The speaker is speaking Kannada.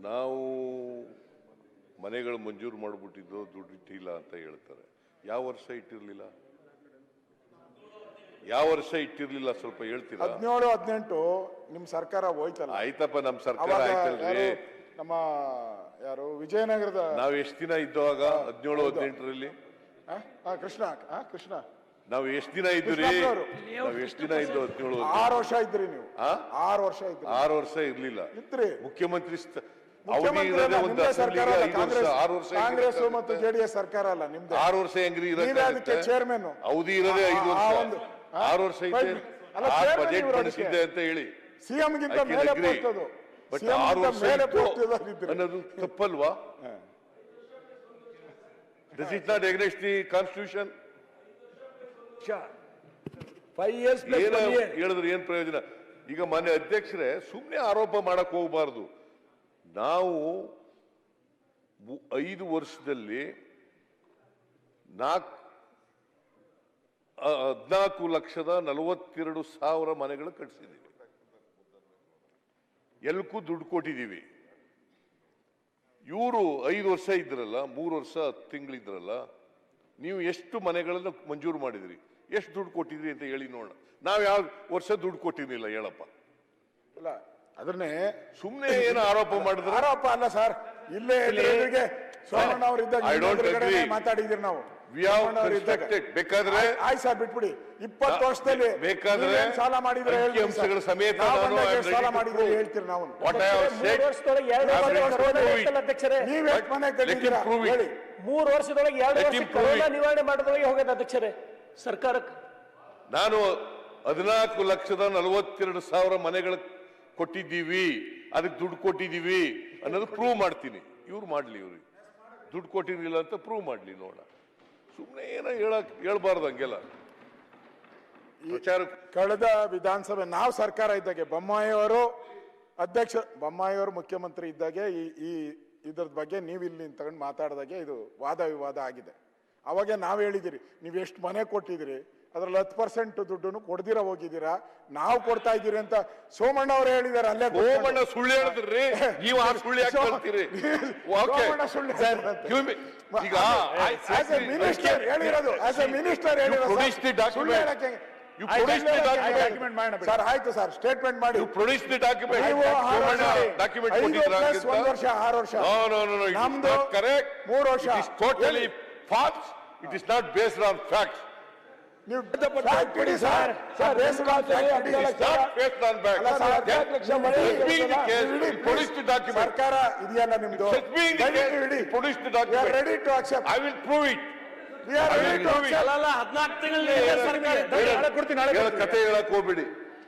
ನಾವು ಮನೆಗಳು ಮಂಜೂರು ಮಾಡಿಬಿಟ್ಟಿದ್ದು ದುಡ್ಡು ಇಟ್ಟಿಲ್ಲ ಅಂತ ಹೇಳ್ತಾರೆ. ಯಾವ ವರ್ಷ ಇಟ್ಟಿರಲಿಲ್ಲ? ಯಾವ ವರ್ಷ ಇಟ್ಟಿರ್ಲಿಲ್ಲ ಸ್ವಲ್ಪ ಹೇಳ್ತೀರಾ? ಹದಿನೇಳು ಹದಿನೆಂಟು ನಿಮ್ ಸರ್ಕಾರ ಹೋಯ್ತಲ್ಲ. ಆಯ್ತಪ್ಪ ನಮ್ ಸರ್ಕಾರ ಆಯ್ತಲ್ರಿ. ನಮ್ಮ ಯಾರು ವಿಜಯನಗರದ ನಾವ್ ಎಷ್ಟ್ ದಿನ ಇದ್ದವಾಗ? ಹದಿನೇಳು ಹದಿನೆಂಟರಲ್ಲಿ? ಕೃಷ್ಣ ಆ, ಕೃಷ್ಣ. ನಾವ್ ಎಷ್ಟ್ ದಿನ ಇದ್ರಿ. ನಾವ್ ಎಷ್ಟ್ ದಿನ ಇದ್ದು ಹದಿನೇಳು ಆರು ವರ್ಷ ಇದ್ರಿ ನೀವು? ಆರು ವರ್ಷ ಇದ್ರಿ. ಆರು ವರ್ಷ ಇರ್ಲಿಲ್ಲ. ಇದ್ರಿ. ಮುಖ್ಯಮಂತ್ರಿ ಇರೋದೇ ಕಾಂಗ್ರೆಸ್ ಮತ್ತು ಜೆಡಿಎಸ್ ಸರ್ಕಾರ ಅಲ್ಲ ನಿಮ್ದು. ಆರು ವರ್ಷ ಹೆಂಗ್ರಿ ನೀವೇ ಅದಕ್ಕೆ chairman. ಅವಧಿ ಇರೋದೇ ಐದು ವರ್ಷ. ಆರು ವರ್ಷ ಅಲ್ಲ, ಆ ಬಜೆಟ್ ಮಂಡಿಸಿದ್ದೆ ಅಂತ ಹೇಳಿ. ಸಿಎಂ ಗಿಂತ ಮೇಲೆ agree. ಪೋಸ್ಟ್ ಅದು. ಬಟ್ ಆರು ವರ್ಷ ಅನ್ನೋದು ತಪ್ಪಲ್ವಾ? This it not against the constitution five years ಏನ ಹೇಳಿದ್ರೆ ಏನ್ ಪ್ರಯೋಜನ? ಈಗ ಮಾನ್ಯ ಅಧ್ಯಕ್ಷರೇ ಸುಮ್ಮನೆ ಆರೋಪ ಮಾಡಕ್ ಹೋಗಬಾರ್ದು. ನಾವು ಐದು ವರ್ಷದಲ್ಲಿ ನಾಲ್ಕು ಹದಿನಾಲ್ಕು ಲಕ್ಷದ ನಲವತ್ತೆರಡು ಸಾವಿರ ಮನೆಗಳು ಕಟ್ಟಿಸಿದ್ದೀವಿ ಎಲ್ಲಕ್ಕೂ ದುಡ್ಡು ಕೊಟ್ಟಿದ್ದೀವಿ. ಇವರು ಐದು ವರ್ಷ ಇದ್ರಲ್ಲ, ಮೂರು ವರ್ಷ ತಿಂಗಳಿದ್ರಲ್ಲ ನೀವು ಎಷ್ಟು ಮನೆಗಳನ್ನು ಮಂಜೂರು ಮಾಡಿದ್ರಿ? ಎಷ್ಟು ದುಡ್ಡು ಕೊಟ್ಟಿದ್ರಿ ಅಂತ ಹೇಳಿ ನೋಡೋಣ. ನಾವು ಯಾವ ವರ್ಷ ದುಡ್ಡು ಕೊಟ್ಟಿರಲಿಲ್ಲ, ಹೇಳಪ್ಪ. ಇಲ್ಲ ಅದನ್ನೇ ಸುಮ್ಮನೆ ಏನು ಆರೋಪ ಮಾಡಿದ್ರು? ಆರೋಪ ಅಲ್ಲ ಸರ್. ಇಲ್ಲೇ ಎದುರಿಗೆ ಸೋಮಣ್ಣ ಅವರು ಇದ್ದಾಗ ಮಾತಾಡಿದಿರಿ ನಾವು. ಬೇಕಾದ್ರೆ- ಆಯ್- ಆಯ್ತು ಸರ್ ಬಿಟ್ಬಿಡಿ. ಇಪ್ಪತ್ತು ವರ್ಷದಲ್ಲಿ ಬೇಕಾದ್ರೆ ಸಾಲ ಮಾಡಿದ್ರೆ ಅಂಶಗಳ ಸಮೇತ ಸಾಲ ಮಾಡಿದ್ರೆ. ಹೇಳ್ತೀರಿ ನಾವು. ನೀವ್ ಎಷ್ಟು ಮನೆ ಕಟ್ಟಿದ್ದೀರಾ? ಹೇಳಿ. ಮೂರು ವರ್ಷದೊಳಗೆ ಎರಡು ವರ್ಷ ನಿವಾರಣೆ ಮಾಡಿದೊಳಗೆ ಹೋಗಿದೆ ಅಧ್ಯಕ್ಷರೇ ಸರ್ಕಾರಕ್ಕೆ. ನಾನು ಹದಿನಾಲ್ಕು ಲಕ್ಷದ ನಲವತ್ತೆರಡು ಸಾವಿರ ಮನೆಗಳು ಕೊಟ್ಟಿದ್ದೀವಿ, ಅದಕ್ಕೆ ದುಡ್ಡು ಕೊಟ್ಟಿದ್ದೀವಿ ಅನ್ನೋದು ಪ್ರೂವ್ ಮಾಡ್ತೀನಿ. ಇವ್ರು ಮಾಡಲಿ ಇವ್ರಿಗೆ. ದುಡ್ಡು ಕೊಟ್ಟಿರಲಿಲ್ಲ ಅಂತ ಪ್ರೂವ್ ಮಾಡಲಿ ನೋಡ. ಸುಮ್ಮನೆ ಏನೋ ಹೇಳಕ್, ಹೇಳ್ಬಾರ್ದು ಹಂಗೆಲ್ಲ. ವಿಚಾರ ಕಳೆದ ವಿಧಾನಸಭೆ, ನಾವು ಸರ್ಕಾರ ಇದ್ದಾಗೆ, ಬೊಮ್ಮಾಯಿಯವರು ಅಧ್ಯಕ್ಷ, ಬೊಮ್ಮಾಯಿಯವರು ಮುಖ್ಯಮಂತ್ರಿ ಇದ್ದಾಗೆ, ಈ ಈ ಇದ್ರದ ಬಗ್ಗೆ ನೀವು ಇಲ್ಲಿ ತಗೊಂಡು ಮಾತಾಡಿದಾಗೆ ಇದು ವಾದ ವಿವಾದ ಆಗಿದೆ. ಅವಾಗೆ ನಾವು ಹೇಳಿದಿರಿ, ನೀವು ಎಷ್ಟು ಮನೆ ಕೊಟ್ಟಿದ್ದೀರಿ ಅದ್ರಲ್ಲಿ ಹತ್ತು ಪರ್ಸೆಂಟ್ ದುಡ್ಡನ್ನು ಕೊಡ್ದಿರ ಹೋಗಿದ್ದೀರಾ? ನಾವು ಕೊಡ್ತಾ ಇದ್ದೀರಿ ಅಂತ ಸೋಮಣ್ಣ ಅವರು ಹೇಳಿದ್ದಾರೆ ಅಲ್ಲೇ. ಸೋಮಣ್ಣ ಸುಳ್ಳು ಹೇಳಿದ್ರಿ. ನೀವು ಆ ಸುಳ್ಳು ಯಾಕೆ ಹೇಳ್ತೀರಿ ಸೋಮಣ್ಣ ಸುಳ್ಳು. ಈಗ ಆಸ್ ಎ ಮಿನಿಸ್ಟರ್ ಹೇಳಿರೋದು ಆಸ್ ಎ ಮಿನಿಸ್ಟರ್ ಹೇಳಿರೋದು. ಸುಳ್ಳು ಹೇಳಕ್ಕೆ ಆಯ್ತು, document. document ಮಾಡೋಣ ಬಿಡಿ. ಸರ್ ಆಯ್ತು ಸರ್ ಸ್ಟೇಟ್ಮೆಂಟ್ ಮಾಡಿ. You produce the document document ಐದು ಕೊಟ್ಟಿದ್ರ ವರ್ಷ ಆರು ವರ್ಷ. ನೋ ನೋ ನೋ ನಮ್ದು ಕರೆಕ್ಟ್ ಮೂರು ವರ್ಷ. It is totally false it is not based on facts ನೀವು ಇಡಿ ಸರ್. ಸರ್ ಅಲ್ಲ ಸರ್ಕಾರ ಇದೆಯಲ್ಲ ನಿಮ್ದು? ಇಡಿ. Produce the document ready to accept I will prove it we are ready to prove it. ಹದಿನಾಲ್ಕು ತಿಂಗಳಲ್ಲಿ ಸರ್ಕಾರ. ಕೊಡ್ತೀನಿ, ನಾಳೆ ಕಥೆ ಹೇಳಕ್ ಹೋಗ್ಬಿಡಿ.